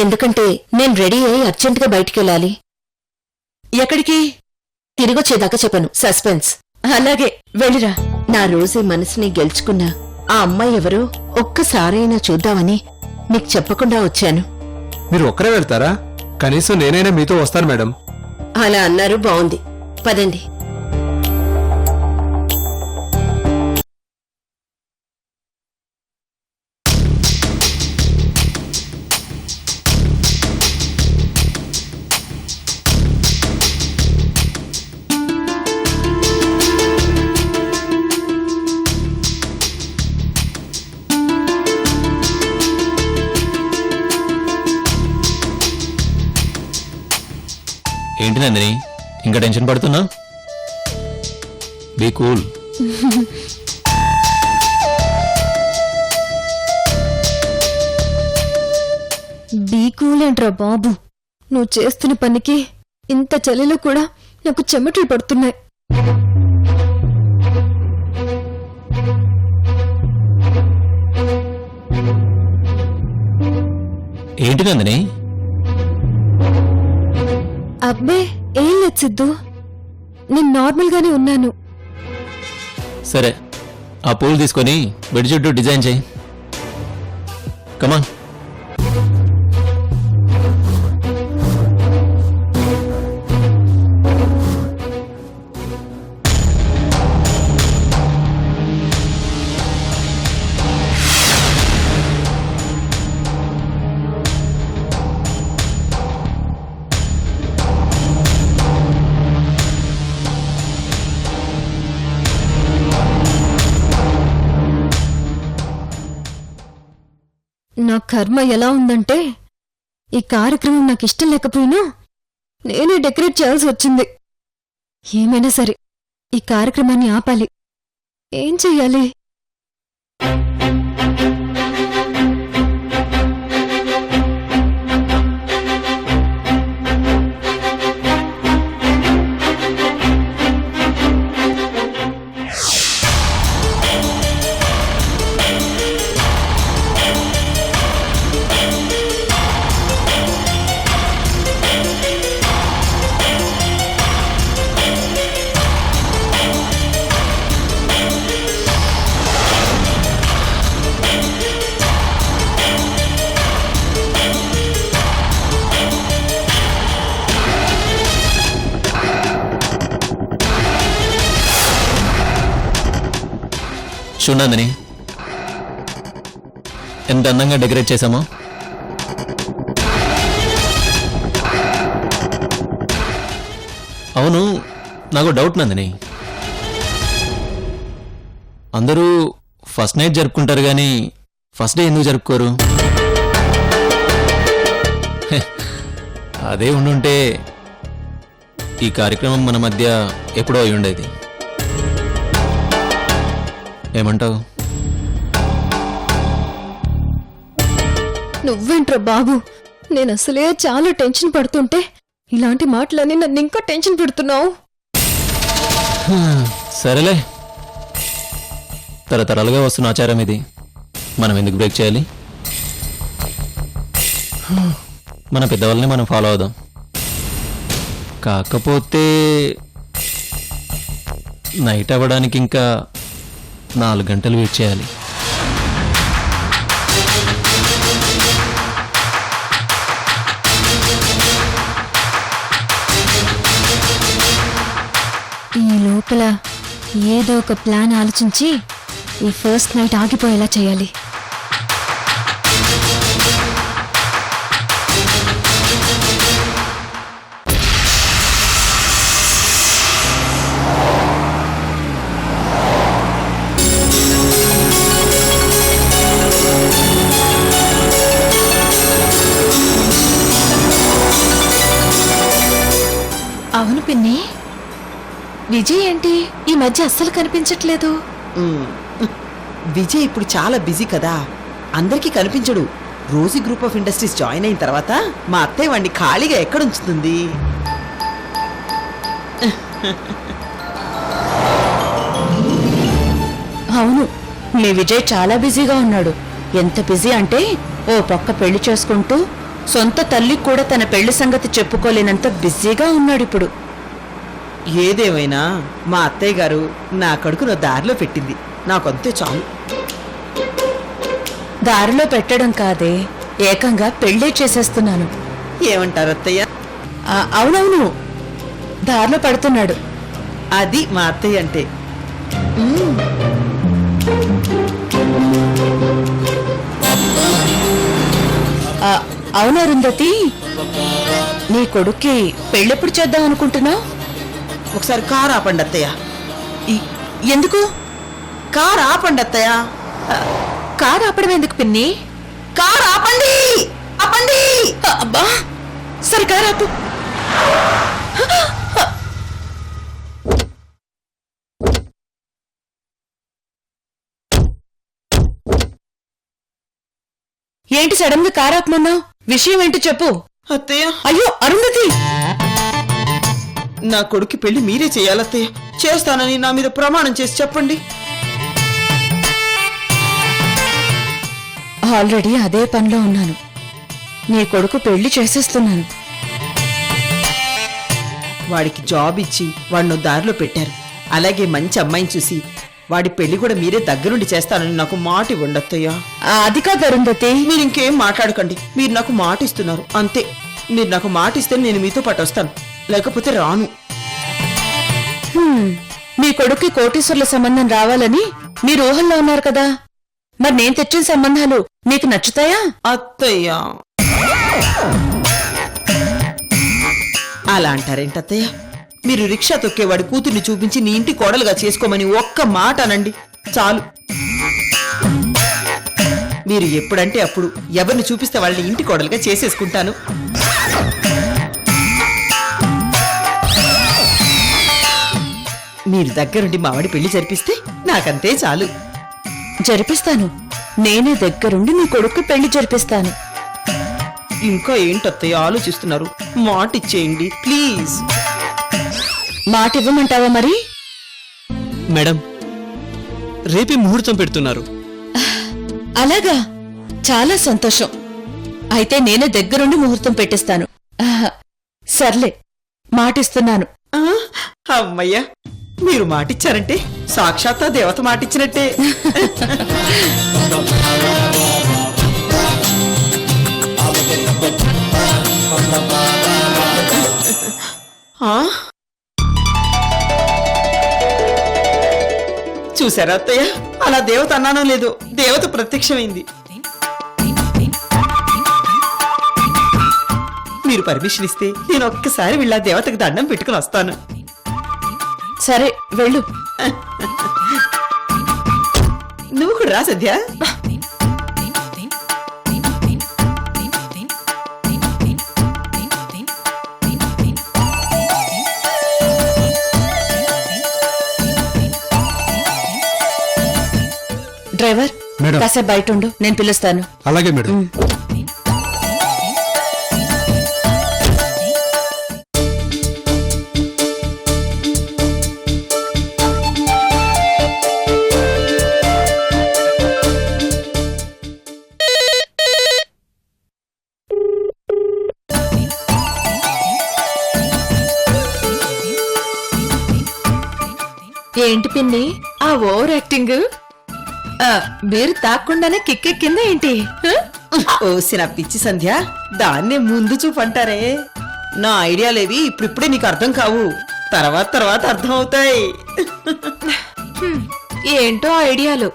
ఎందుకంటే నేను రెడీ అయి అర్జెంటుగా బయటికెళ్ళాలి. ఎక్కడికి? తిరిగొచ్చేదాకా చెప్పను సస్పెన్స్. అలాగే వెళ్ళిరా. నా రోజే మనసుని గెలుచుకున్న ఆ అమ్మాయి ఎవరో ఒక్కసారైనా చూద్దామని నీకు చెప్పకుండా వచ్చాను. మీరు ఒక్కరే వెళ్తారా? కనీసం నేనైనా మీతో వస్తాను మేడం. అలా అన్నారు బావుంది. పదండి. ఏంటి నందిని? ఇంకా టెన్షన్ పడుతున్నా? Be cool. బీ కూల్ ఏంట్రా బాబు? నువ్వు చేస్తున్న పనికి ఇంత చలిలో కూడా నాకు చెమటలు పడుతున్నాయి. ఏంటి నందిని? అబ్బే ఏం లేదు సిద్ధు. నేను నార్మల్ గానే ఉన్నాను. సరే ఆ పూలు తీసుకొని బెడ్ చుట్టూ డిజైన్ చేయి. కమాన్ నా కర్మ ఎలా ఉందంటే ఈ కార్యక్రమం నాకు ఇష్టం లేకపోయినా నేనే డెకరేట్ చేయాల్సి వచ్చింది. ఏమైనా సరే ఈ కార్యక్రమాన్ని ఆపాలి. ఏం చెయ్యాలి? చూడండి. ఎంత అందంగా డెకరేట్ చేశామో. అవును నాకు డౌట్ నందిని. అందరూ ఫస్ట్ నైట్ జరుపుకుంటారు కానీ ఫస్ట్ డే ఎందుకు జరుపుకోరు? అదే ఉండుంటే ఈ కార్యక్రమం మన మధ్య ఎప్పుడో అయి ఉండేది ఏమంటావు? నువ్వేంట్రా బాబు? నేను అసలే చాలా టెన్షన్ పడుతుంటే ఇలాంటి మాటలన్నీ నన్ను ఇంకా టెన్షన్ పెడుతున్నావు. సరేలే. తరతరాలుగా వస్తున్న ఆచారం ఇది. మనం ఎందుకు బ్రేక్ చేయాలి? మన పెద్దవాళ్ళని మనం ఫాలో అవుదాం. కాకపోతే నైట్ అవ్వడానికి ఇంకా నాలుగు గంటలు వెయిట్ చేయాలి. ఈ లోపల ఏదో ఒక ప్లాన్ ఆలోచించి ఈ ఫస్ట్ నైట్ ఆగిపోయేలా చేయాలి. విజయ్ ఏంటి? ఈ మధ్య అస్సలు కనిపించట్లేదు. విజయ్ ఇప్పుడు చాలా బిజీ కదా. అందరికీ కనిపించడు. Rosy group of industries join అయిన తర్వాత మా అత్తయ్య వాడిని ఖాళీగా ఎక్కడ ఉంచుతుంది అవును మీ విజయ్ చాలా బిజీగా ఉన్నాడు. ఎంత బిజీ అంటే ఓ పక్క పెళ్ళి చేసుకుంటూ సొంత తల్లికి కూడా తన పెళ్ళి సంగతి చెప్పుకోలేనంత బిజీగా ఉన్నాడిప్పుడు ఏదేమైనా మా అత్తయ్య గారు నా కడుకును దారిలో పెట్టింది. నాకంతే చాలు. దారిలో పెట్టడం కాదే ఏకంగా పెళ్ళే చేసేస్తున్నాను. ఏమంటారు అత్తయ్య? ఆ, అవునవును. దారిలో పడుతున్నాడు. అది మా అత్తయ్య అంటే. ఆ, అవును అరుంధతి నీ కొడుక్కి పెళ్ళెప్పుడు చేద్దాం అనుకుంటున్నావు? ఒకసారి కారు ఆపండి అత్తయ్య. ఎందుకు? కారు ఆపండి అత్తయ్య. కారు ఆపడం ఎందుకు పిన్ని? కారు ఆపండి! ఆపండి! అబ్బా! సరే కారు ఆపు. ఏంటి సడన్గా కారు ఆపమన్నావు? విషయం ఏంటి చెప్పు. అత్తయ్య. అయ్యో అరుంధతి! నా కొడుకు పెళ్ళి మీరే చేయాలత్తయ్య చేస్తానని నా మీద ప్రమాణం చేసి చెప్పండి. ఆల్రెడీ అదే పనిలో ఉన్నాను. నీ కొడుకు పెళ్ళి చేసేస్తున్నాను. వాడికి జాబ్ ఇచ్చి వాడిని దారిలో పెట్టారు. అలాగే మంచి అమ్మాయిని చూసి వాడి పెళ్ళి కూడా మీరే దగ్గరుండి చేస్తానని నాకు మాట ఇవ్వండి అత్తయ్య ఆ, అది కాదు అరుంధతి. మీరు ఇంకేం మాట్లాడకండి. మీరు నాకు మాట ఇస్తున్నారు. అంతే. మీరు నాకు మాట ఇస్తే నేను మీతో పాటు వస్తాను. లేకపోతే రాను. హ్మ్, మీ కొడుక్కి కోటీశ్వర్ల సంబంధం రావాలని మీరు ఊహల్లో ఉన్నారు కదా. మరి నేను తెచ్చిన సంబంధాలు నీకు నచ్చుతాయా? అత్తయ్య. అలా అంటారేంటి అత్తయ్య మీరు రిక్షా తొక్కేవాడి కూతుర్ని చూపించి నీ ఇంటి కోడలుగా చేసుకోమని ఒక్క మాట అనండి. చాలు. మీరు ఎప్పుడంటే అప్పుడు ఎవరిని చూపిస్తే వాళ్ళని ఇంటి కోడలుగా చేసేసుకుంటాను. మీరు దగ్గరుండి మావాడి పెళ్ళి జరిపిస్తే నాకంతే చాలు. జరిపిస్తాను. నేనే దగ్గరుండి నీ కొడుకు పెళ్ళి జరిపిస్తాను. ఇంకా ఏంటత్తయ్య ఆలోచిస్తున్నారు? మాట ఇచ్చేయండి ప్లీజ్. మాట ఇవ్వమంటావా మరి? మేడం రేపే ముహూర్తం పెడుతున్నారు. అలాగా? చాలా సంతోషం. అయితే నేనే దగ్గరుండి ముహూర్తం పెట్టిస్తాను. సర్లే మాటిస్తున్నాను. ఆ, అమ్మయ్యా. మీరు మాటిచ్చారంటే సాక్షాత్ ఆ దేవత మాటిచ్చినట్టే. ఆ? చూసారా అత్తయ్య? అలా దేవత అన్నానో లేదు దేవత ప్రత్యక్షమైంది. మీరు పర్మిషన్ ఇస్తే నేను ఒక్కసారి వీళ్ళ దేవతకి దండం పెట్టుకుని వస్తాను. సరే వెళ్ళు. నువ్వు కూడా రా సద్య డ్రైవర్ మేడం. కాసేపు బయట ఉండు నేను పిలుస్తాను. అలాగే మేడం. ఏంటి పిన్ని? ఆ ఓవర్ యాక్టింగ్? మీరు తాక్కుండానే కిక్కెక్కిందా ఏంటి? ఓసిన పిచ్చి సంధ్య దాన్నే ముందు చూపంటారే. నా ఐడియాలేవి ఇప్పుడిప్పుడే నీకు అర్థం కావు. తర్వాత తర్వాత అర్థం అవుతాయి ఏంటో ఐడియాలు.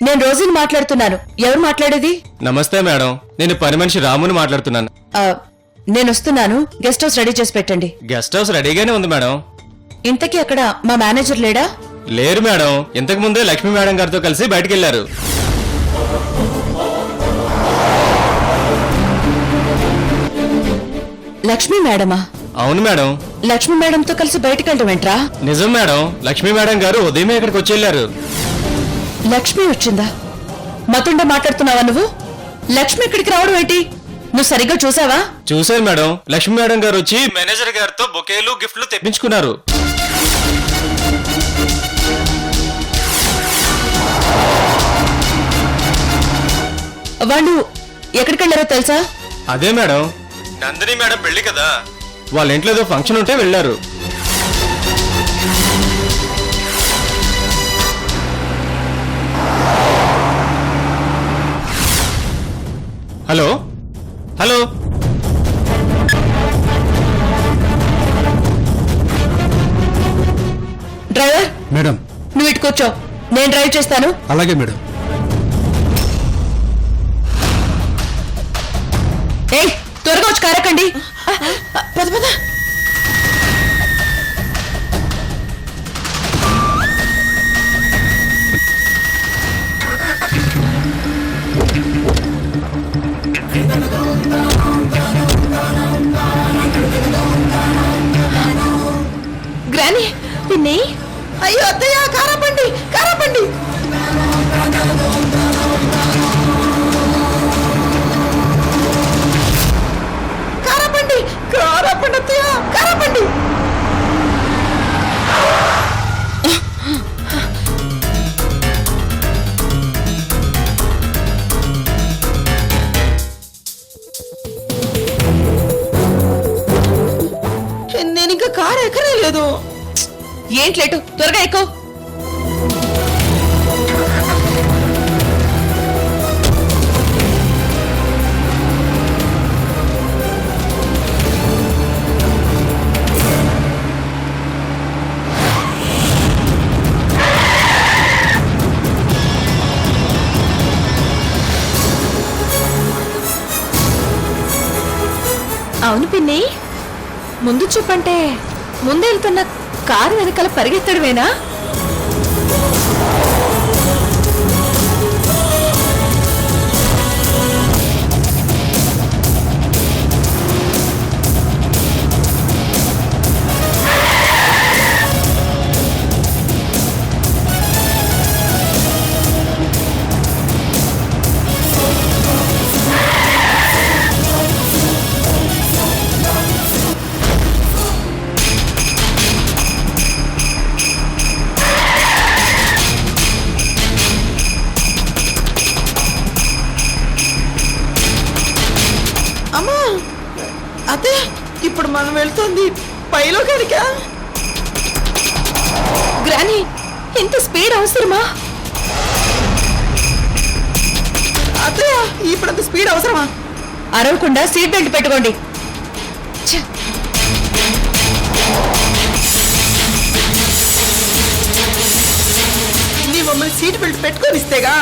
నేను రోజుని మాట్లాడుతున్నాను. ఎవరు మాట్లాడేది? నమస్తే మేడం. నేను పని మనిషి రాముని మాట్లాడుతున్నాను. నేను వస్తున్నాను గెస్ట్ హౌస్ రెడీ చేసి పెట్టండి. గెస్ట్ హౌస్ రెడీగానే ఉంది మేడం. ఇంతకీ అక్కడ మా మేనేజర్ లేడా? లేరు మేడం. ఇంతకు ముందే లక్ష్మీ మేడం గారితో కలిసి బయటికి వెళ్ళారు లక్ష్మీ మేడమా? అవును మేడం. లక్ష్మీ మేడంతో కలిసి బయటకు వెళ్ళడం ఏంట్రా? నిజం మేడం. లక్ష్మీ మేడం గారు ఉదయమే ఇక్కడికి వచ్చి వెళ్ళారు లక్ష్మి వచ్చిందా? మతుండ మాట్లాడుతున్నావా నువ్వు? లక్ష్మి ఇక్కడికి రావడం ఏంటి? నువ్వు సరిగ్గా చూసావా? చూశాను మేడం. లక్ష్మీ మేడం గారు వచ్చి మేనేజర్ గారితో బొకేలు గిఫ్ట్లు తెప్పించుకున్నారు. వాళ్ళు ఎక్కడికెళ్ళారో తెలుసా? అదే మేడం. నందిని మేడం పెళ్ళి కదా? వాళ్ళ ఇంట్లో ఏదో ఫంక్షన్ ఉంటే వెళ్ళారు. హలో? హలో. డ్రైవర్? మేడం. నువ్వు ఇటు కూర్చో. నేను డ్రైవ్ చేస్తాను. అలాగే మేడం. ఏయ్ త్వరగా వచ్చి కారకండి పద పద. గ్రాని పిన్ని. అయ్యో అత్తయ్య కారపండి కారపండి. కారపండి కారపండి అత్తయ్య కారపండి. ఏంటి లేటు? త్వరగా ఎక్కువ అవును పిన్ని. ముందు చూపంటే ముందు వెళ్తున్నా కారు వెనకాల పరిగెత్తడమేనా? మనం వెళ్తుంది. పైలో కనుక గ్రాని ఇంత స్పీడ్ అవసరమా? అత్తయ్య ఇప్పుడు అంత స్పీడ్ అవసరమా? అరవకుండా సీట్ బెల్ట్ పెట్టుకోండి! నీ మమ్మల్ని సీట్ బెల్ట్ పెట్టుకొని ఇస్తేగా?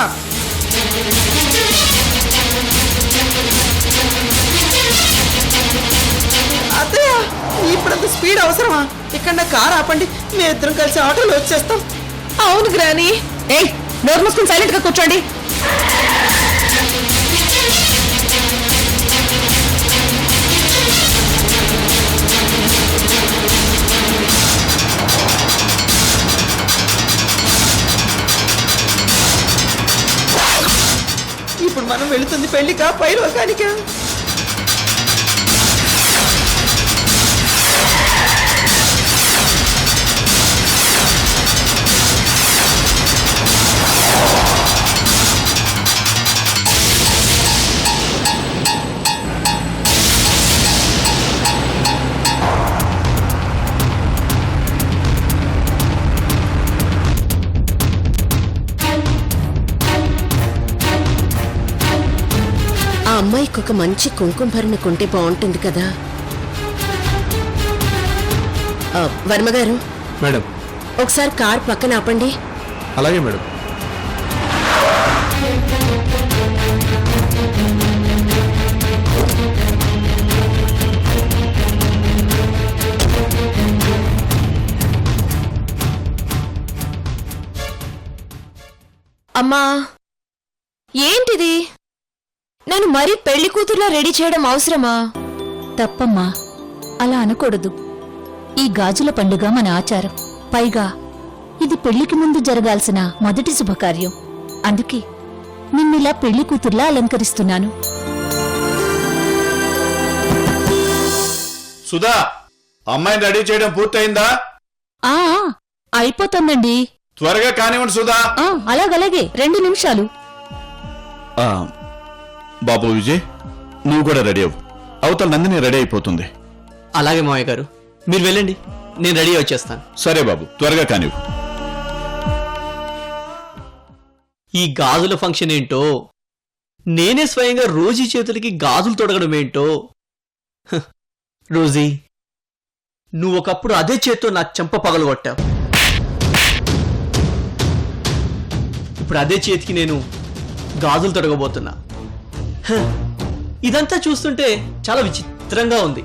ఇప్పుడు అంత స్పీడ్ అవసరమా? ఇక్కడ నా కార్ ఆపండి మేమిద్దరం కలిసి ఆటోలో వచ్చేస్తాం. అవును గ్రాని. ఏయ్ నోరు మూసుకుని సైలెంట్గా కూర్చోండి. ఇప్పుడు మనం వెళుతుంది పెళ్ళికా పైలోకానికా ఒక మంచి కుంకుమ భరణ కొంటే బాగుంటుంది కదా? ఆ, వర్మ గారు? మేడం. ఒకసారి కార్ పక్కన ఆపండి. అలాగే మేడం. అమ్మా ఏంటిది? నేను మరీ పెళ్ళి కూతుర్లా రెడీ చేయడం అవసరమా? తప్పమ్మా. అలా అనకూడదు. ఈ గాజుల పండుగ మన ఆచారం. పైగా ఇది పెళ్ళికి ముందు జరగాల్సిన మొదటి శుభకార్యం. అందుకే నిన్నిలా పెళ్ళి కూతుర్లా అలంకరిస్తున్నాను. సుధా అమ్మాయిని రెడీ చేయడం పూర్తయిందా? ఆ అయిపోతుందండి. త్వరగా కానివ్వండి సుధా. ఆ అలాగలాగే రెండు నిమిషాలు. బాబు విజయ్ నువ్వు కూడా రెడీ అవ్వు. అవతల నందిని రెడీ అయిపోతుంది. అలాగే మావయ్య గారు. మీరు వెళ్ళండి. నేను రెడీ వచ్చేస్తాను. సరే బాబు త్వరగా కానివ్వు. ఈ గాజుల ఫంక్షన్ ఏంటో? నేనే స్వయంగా రోజీ చేతులకి గాజులు తొడగడం ఏంటో? హ, రోజీ నువ్వు ఒకప్పుడు అదే చేత్తో నా చెంప పగలగొట్టావు. ఇప్పుడు అదే చేతికి నేను గాజులు తొడగబోతున్నా. ఇదంతా చూస్తుంటే చాలా విచిత్రంగా ఉంది.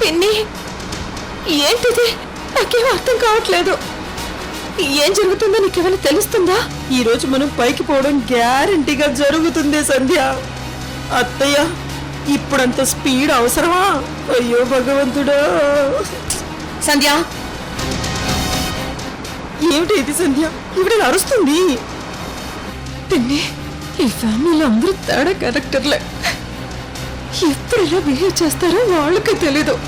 పిన్ని ఏంటిది? నాకేం అర్థం కావట్లేదు. ఏం జరుగుతుందో నీకేమైనా తెలుస్తుందా? ఈ రోజు మనం పైకి పోవడం గ్యారంటీగా జరుగుతుంది సంధ్య. అత్తయ్య ఇప్పుడంత స్పీడ్ అవసరమా? అయ్యో భగవంతుడా. సంధ్య. ఏమిటి ఇది సంధ్య? ఇవిడ అరుస్తుంది. పిన్ని ఈ ఫ్యామిలీలో అందరూ తేడా క్యారెక్టర్లే. ఎప్పుడు ఇలా బిహేవ్ చేస్తారో వాళ్ళకే తెలీదు.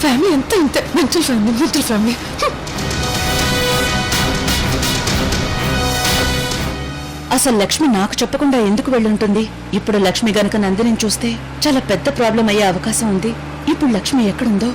ఫ్యామిలీ అంతా ఇంతే. Mental family mental family. అసలు లక్ష్మి నాకు చెప్పకుండా ఎందుకు వెళ్ళుంటుంది? ఇప్పుడు లక్ష్మి గనక నందిని చూస్తే చాలా పెద్ద ప్రాబ్లం అయ్యే అవకాశం ఉంది. ఇప్పుడు లక్ష్మి ఎక్కడుందో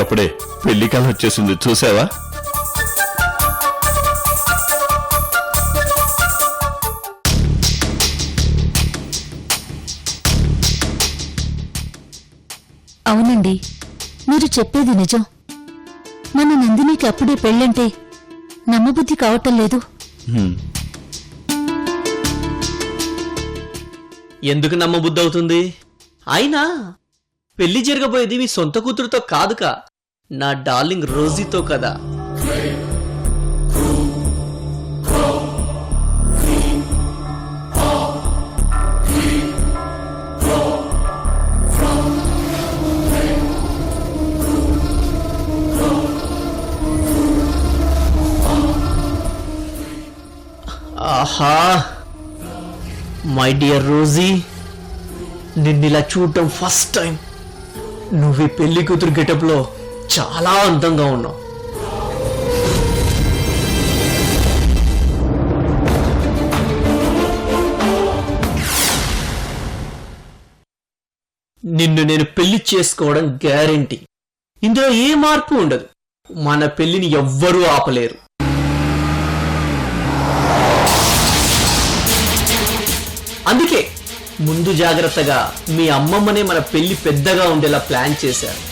మన అమ్మాయికి అప్పుడే పెళ్ళి కాలం వచ్చేసింది. చూసావా? అవునండి. మీరు చెప్పేది నిజం. మన నందినికి అప్పుడే పెళ్ళంటే నమ్మబుద్ధి కావటం లేదు. ఎందుకు నమ్మబుద్ధి అవుతుంది? అయినా పెళ్ళి జరగబోయేది మీ సొంత కూతురుతో కాదుకా. నా డార్లింగ్ రోజీతో కదా. ఆహా. మై డియర్ రోజీ నిన్నిలా చూడటం ఫస్ట్ టైం. నువ్వు పెళ్ళి కూతురు గెటప్లో చాలా అందంగా ఉన్నావు నిన్ను నేను పెళ్ళి చేసుకోవడం గ్యారెంటీ. ఇందులో ఏ మార్పు ఉండదు. మన పెళ్ళిని ఎవ్వరూ ఆపలేరు. అందుకే ముందు జాగ్రత్తగా మీ అమ్మమ్మనే మన పెళ్ళి పెద్దగా ఉండేలా ప్లాన్ చేశారు.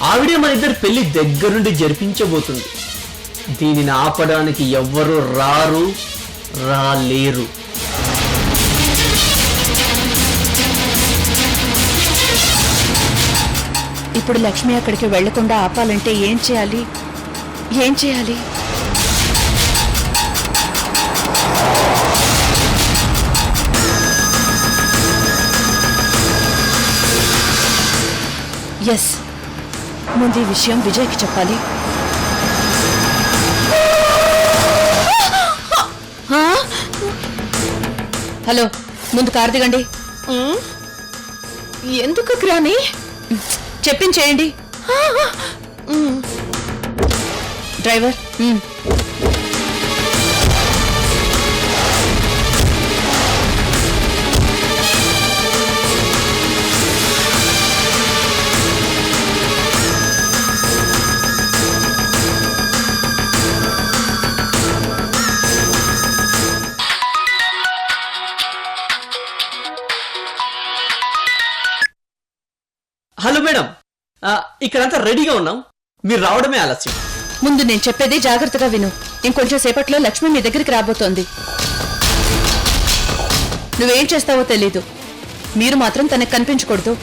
ఆవిడే మన ఇద్దరు పెళ్ళి దగ్గరుండి జరిపించబోతుంది. దీనిని ఆపడానికి ఎవ్వరూ రారు రాలేరు. ఇప్పుడు లక్ష్మి అక్కడికి వెళ్ళకుండా ఆపాలంటే ఏం చేయాలి? ఏం చేయాలి? ఎస్ ముందు ఈ విషయం విజయ్కి చెప్పాలి? హలో ముందు కారు దిగండి. ఎందుకు గ్రాని చెప్పించేయండి డ్రైవర్ హలో మేడం. ఇక్కడంతా రెడీగా ఉన్నాం. మీరు రావడమే ఆలస్యం. ముందు నేను చెప్పేది జాగ్రత్తగా విను. ఇంకొంచెం సేపట్లో లక్ష్మి మీ దగ్గరికి రాబోతోంది. నువ్వేం చేస్తావో తెలీదు. మీరు మాత్రం తనకు కనిపించకూడదు.